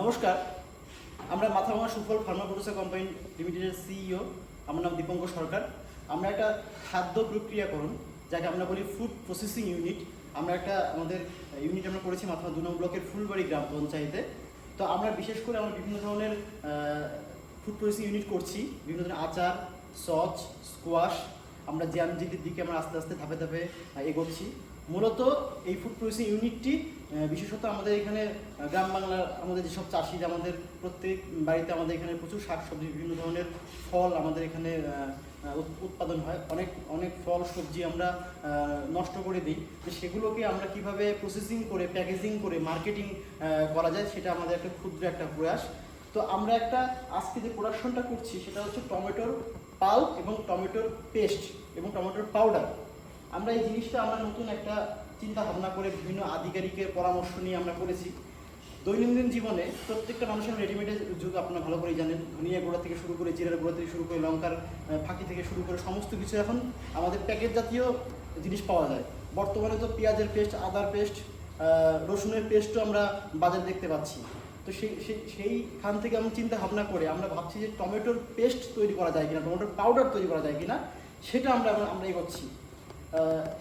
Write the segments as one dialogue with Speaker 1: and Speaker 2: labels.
Speaker 1: নমস্কার, আমরা Mathabhanga Sufal farmer producer company লিমিটেডের সিইও, আমার নাম দীপঙ্কর সরকার। আমরা একটা খাদ্য প্রক্রিয়াকরণ যাকে আমরা বলি ফুড প্রসেসিং ইউনিট আমরা একটা আমাদের ইউনিট আমরা করেছি মাথাভাঙা দু ব্লকের ফুলবাড়ি গ্রাম পঞ্চায়েতে। তো আমরা বিশেষ করে আমরা বিভিন্ন ধরনের ফুড প্রসেসিং ইউনিট করছি, বিভিন্ন ধরনের আচার সচ স্কোয়াশ আমরা জ্যাম জিলির দিকে আমরা আস্তে আস্তে ধাপে ধাপে এগোচ্ছি। মূলত এই ফুড প্রসেসিং ইউনিটটি বিশেষত আমাদের এখানে গ্রাম বাংলার আমাদের যেসব চাষি আমাদের প্রত্যেক বাড়িতে আমাদের এখানে প্রচুর শাকসবজি, বিভিন্ন ধরনের ফল আমাদের এখানে উৎপাদন হয়। অনেক অনেক ফল, সবজি আমরা নষ্ট করে দিই। তো সেগুলোকে আমরা কীভাবে প্রসেসিং করে প্যাকেজিং করে মার্কেটিং করা যায় সেটা আমাদের একটা ক্ষুদ্র একটা প্রয়াস। তো আমরা একটা আজকে যে প্রোডাকশনটা করছি, সেটা হচ্ছে টমেটোর পাল্প এবং টমেটোর পেস্ট এবং টমেটোর পাউডার আমরা এই জিনিসটা আমরা নতুন একটা চিন্তা ভাবনা করে বিভিন্ন আধিকারিকের পরামর্শ নিয়ে আমরা করেছি। দৈনন্দিন জীবনে প্রত্যেকটা মানুষের রেডিমেডের যুগ আপনারা ভালো করেই জানেন। ধনিয়া গোড়া থেকে শুরু করে জিরার গুঁড়া থেকে শুরু করে লঙ্কার ফাঁকি থেকে শুরু করে সমস্ত কিছু এখন আমাদের প্যাকেট জাতীয় জিনিস পাওয়া যায়। বর্তমানে তো পেঁয়াজের পেস্ট আদার পেস্ট রসুনের পেস্টও আমরা বাজারে দেখতে পাচ্ছি। তো সেই সেই- সেইখান থেকে আমরা চিন্তা ভাবনা করে আমরা ভাবছি যে টমেটোর পেস্ট তৈরি করা যায় কিনা, টমেটোর পাউডার তৈরি করা যায় কিনা, সেটা আমরা আমরা এগোচ্ছি।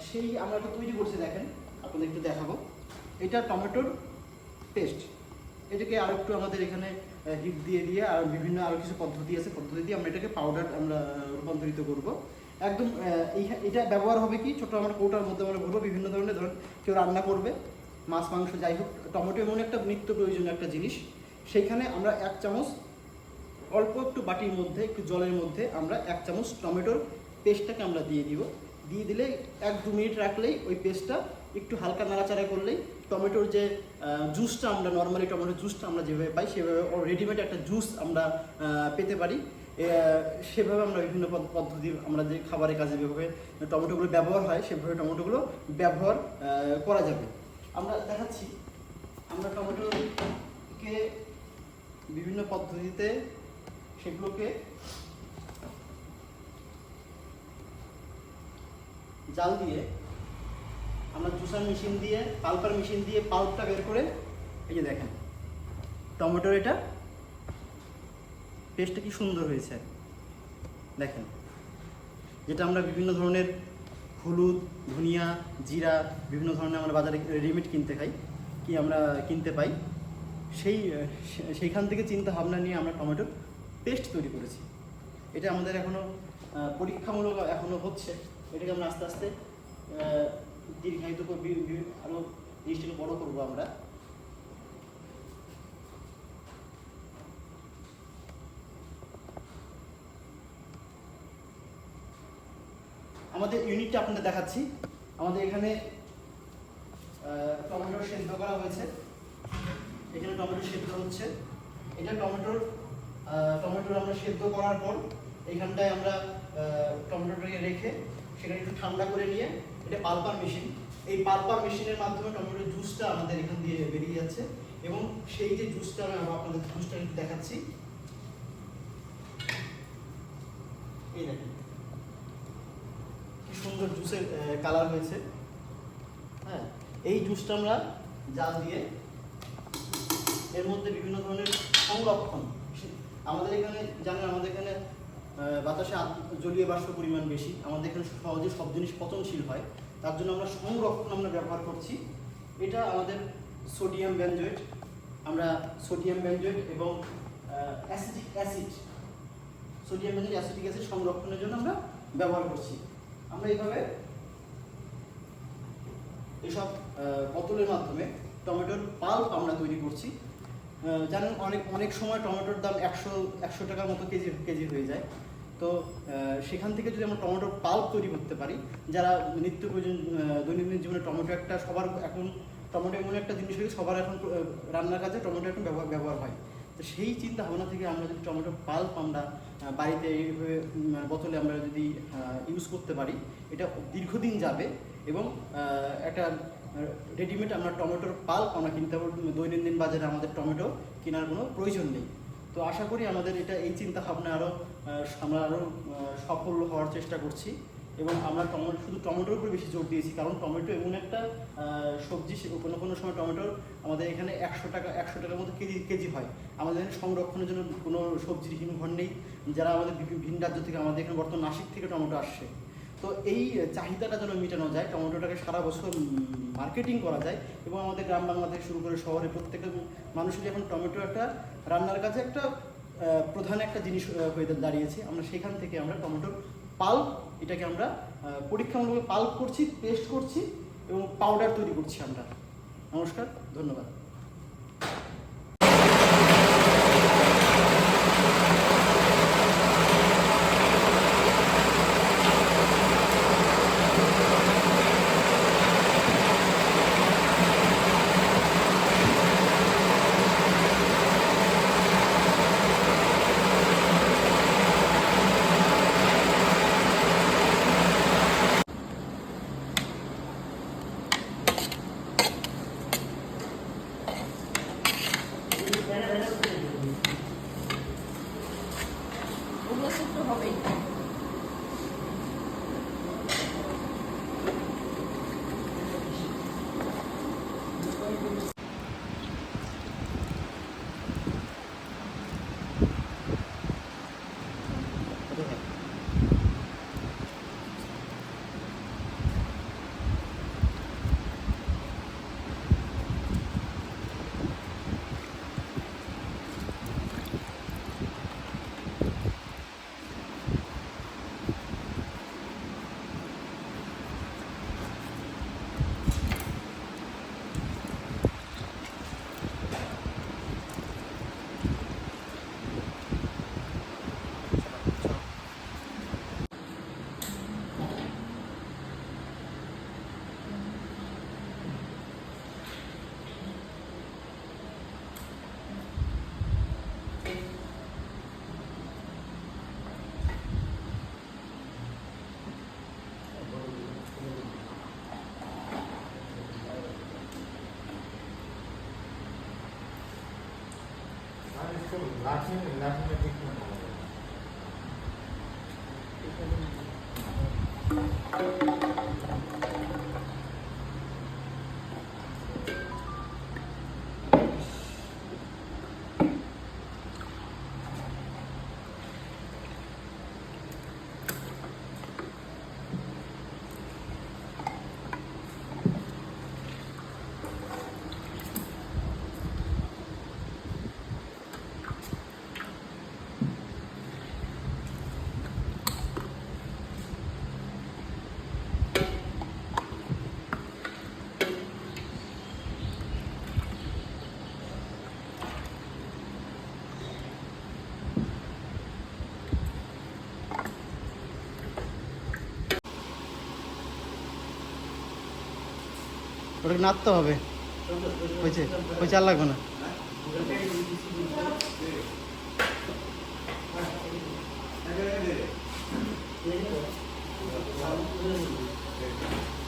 Speaker 1: সেই আমরা একটা তৈরি করছি, দেখেন, আপনাদের একটু দেখাবো। এটা টমেটোর পেস্ট এটাকে আর একটু আমাদের এখানে হিট দিয়ে দিয়ে আর বিভিন্ন আরও কিছু পদ্ধতি আছে, পদ্ধতি দিয়ে আমরা এটাকে পাউডার আমরা রূপান্তরিত করব। একদম এটা ব্যবহার হবে কি, ছোটো আমার কৌটার মধ্যে আমরা ভরবো বিভিন্ন ধরনের, ধরুন কেউ রান্না করবে, মাছ, মাংস, যাই হোক, টমেটো এমন একটা নিত্য প্রয়োজনীয় একটা জিনিস। সেইখানে আমরা এক চামচ, অল্প একটু বাটির মধ্যে, একটু জলের মধ্যে আমরা এক চামচ টমেটোর পেস্টটাকে আমরা দিয়ে দিব। দিয়ে দিলে এক দু মিনিট রাখলেই ওই পেস্টটা একটু হালকা নাড়াচাড়া করলেই টমেটোর যে জুসটা আমরা নর্মালি টমেটোর জুসটা আমরা যেভাবে পাই, সেভাবে রেডিমেড একটা জুস আমরা পেতে পারি। সেভাবে আমরা বিভিন্ন পদ- পদ্ধতি আমরা যে খাবারের কাজে যেভাবে টমেটোগুলো ব্যবহার হয়, সেভাবে টমেটোগুলো ব্যবহার করা যাবে। আমরা দেখাচ্ছি, আমরা টমেটোকে বিভিন্ন পদ্ধতিতে সেগুলোকে জাল দিয়ে আমরা জুসার মেশিন দিয়ে, পাল্পার মেশিন দিয়ে পাল্পটা বের করে, এই যে দেখেন, টমেটোর এটা পেস্টটা কি সুন্দর হয়েছে। দেখেন, যেটা আমরা বিভিন্ন ধরনের হলুদ, ধনিয়া, জিরা, বিভিন্ন ধরনের আমরা বাজারে রেডিমেড কিনতে খাই, কি আমরা কিনতে পাই, সেই, সেইখান থেকে চিন্তা ভাবনা নিয়ে আমরা টমেটোর পেস্ট তৈরি করেছি। এটা আমাদের এখনও পরীক্ষামূলক এখনও হচ্ছে। এটাকে আমরা আস্তে আস্তে দীর্ঘায়িত করবি আরও জিনিসটাকে বড় করব আমরা। আমাদের ইউনিটটা আপনাদের দেখাচ্ছি। আমাদের এখানে টমেটো সেদ্ধ করা হয়েছে। এখানে টমেটো সেদ্ধ হচ্ছে। এটা টমেটোর টমেটোর আমরা সেদ্ধ করার পর এখানটায় আমরা টমেটোটাকে রেখে সেখানে একটু ঠান্ডা করে নিয়ে এটা পাল্পার মেশিন। এই পাল্পার মেশিনের মাধ্যমে টমেটোর জুসটা আমাদের এখান দিয়ে বেরিয়ে যাচ্ছে এবং সেই যে জুসটা আমি আপনাদের জুসটা একটু দেখাচ্ছি। এই দেখেন। কি সুন্দর জুসের কালার হয়েছে। হ্যাঁ এই জুসটা আমরা জাল দিয়ে এর মধ্যে বিভিন্ন ধরনের সংরক্ষণ। আমাদের এখানে, জানেন, আমাদের এখানে বাতাসে জলীয় বাষ্প পরিমাণ বেশি। আমাদের এখানে সহজে সব জিনিস পচনশীল হয়। তার জন্য আমরা সংরক্ষণ আমরা ব্যবহার করছি। এটা আমাদের সোডিয়াম ব্যানজয়েট আমরা সোডিয়াম ব্যানজয়েট এবং acidic acid. Sodium benzoate acidic acid সংরক্ষণের জন্য আমরা ব্যবহার করছি। আমরা এইভাবে এসব বোতলের মাধ্যমে টমেটোর পাল্প আমরা তৈরি করছি। জানেন অনেক অনেক সময় টমেটোর দাম একশো একশো টাকার মতো কেজি কেজি হয়ে যায়। তো সেখান থেকে যদি আমরা টমেটোর পাল্প তৈরি করতে পারি, যারা নিত্য প্রয়োজন দৈনন্দিন জীবনে টমেটো একটা সবার এখন, টমেটো এমন একটা জিনিস হয়েছে সবার এখন রান্নার কাজে টমেটো এখন ব্যবহার ব্যবহার হয়। তো সেই চিন্তা ভাবনা থেকে আমরা যদি টমেটো পাল্প আমরা বাড়িতে এইভাবে বোতলে আমরা যদি ইউজ করতে পারি, এটা দীর্ঘদিন যাবে এবং একটা রেডিমেড আমরা টমেটোর পাল্প আমরা কিনতে দৈনন্দিন বাজারে আমাদের টমেটো কেনার কোনো প্রয়োজন নেই। তো আশা করি আমাদের এটা এই চিন্তা ভাবনা আরও আমরা আরও সফল হওয়ার চেষ্টা করছি। এবং আমরা টমেটো শুধু টমেটোর উপর বেশি জোর দিয়েছি, কারণ টমেটো এমন একটা সবজি কোনো কোনো সময় টমেটোর আমাদের এখানে একশো টাকা, একশো টাকার মতো কেজি কেজি হয়। আমাদের এখানে সংরক্ষণের জন্য কোনো সবজির হিমঘর নেই। যারা আমাদের ভিন রাজ্য থেকে আমাদের এখানে বর্তমান নাসিক থেকে টমেটো আসছে। তো এই চাহিদাটা যেন মেটানো যায় টমেটোটাকে সারা বছর মার্কেটিং করা যায় এবং আমাদের গ্রাম বাংলা থেকে শুরু করে শহরে প্রত্যেকটা মানুষের এখন টমেটো একটা রান্নার কাছে একটা প্রধান একটা জিনিস হয়ে দাঁড়িয়েছে আমরা সেখান থেকে আমরা টমেটোর পাল্প এটাকে আমরা আহ, পরীক্ষামূলক পাল্প করছি পেস্ট করছি এবং পাউডার তৈরি করছি আমরা। নমস্কার ধন্যবাদ।
Speaker 2: Laughing, laughing
Speaker 1: ওটা নাড়তে হবে হয়েছে হয়েছে আর লাগবে না Thank you.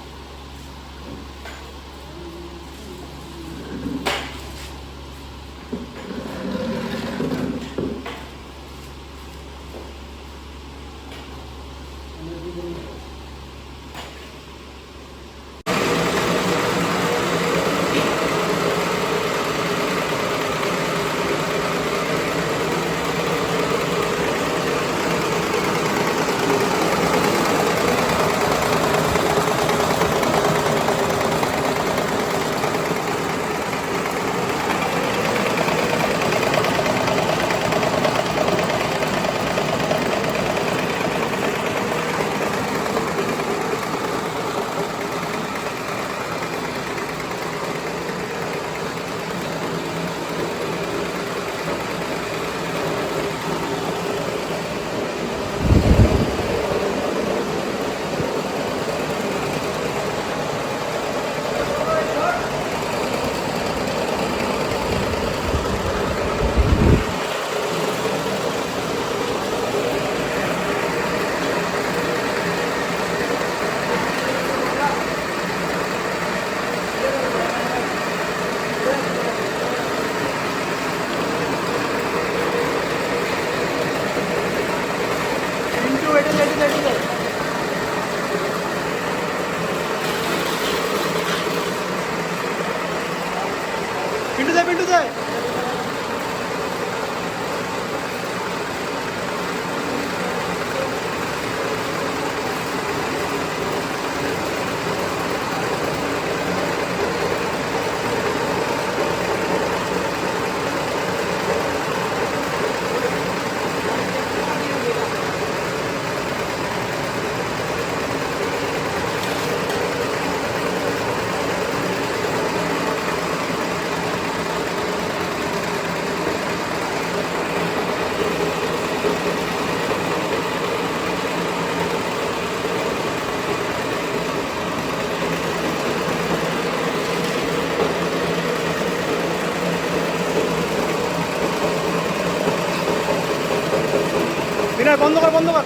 Speaker 1: বিল্টু যায় বন্ধ কর বন্ধ কর।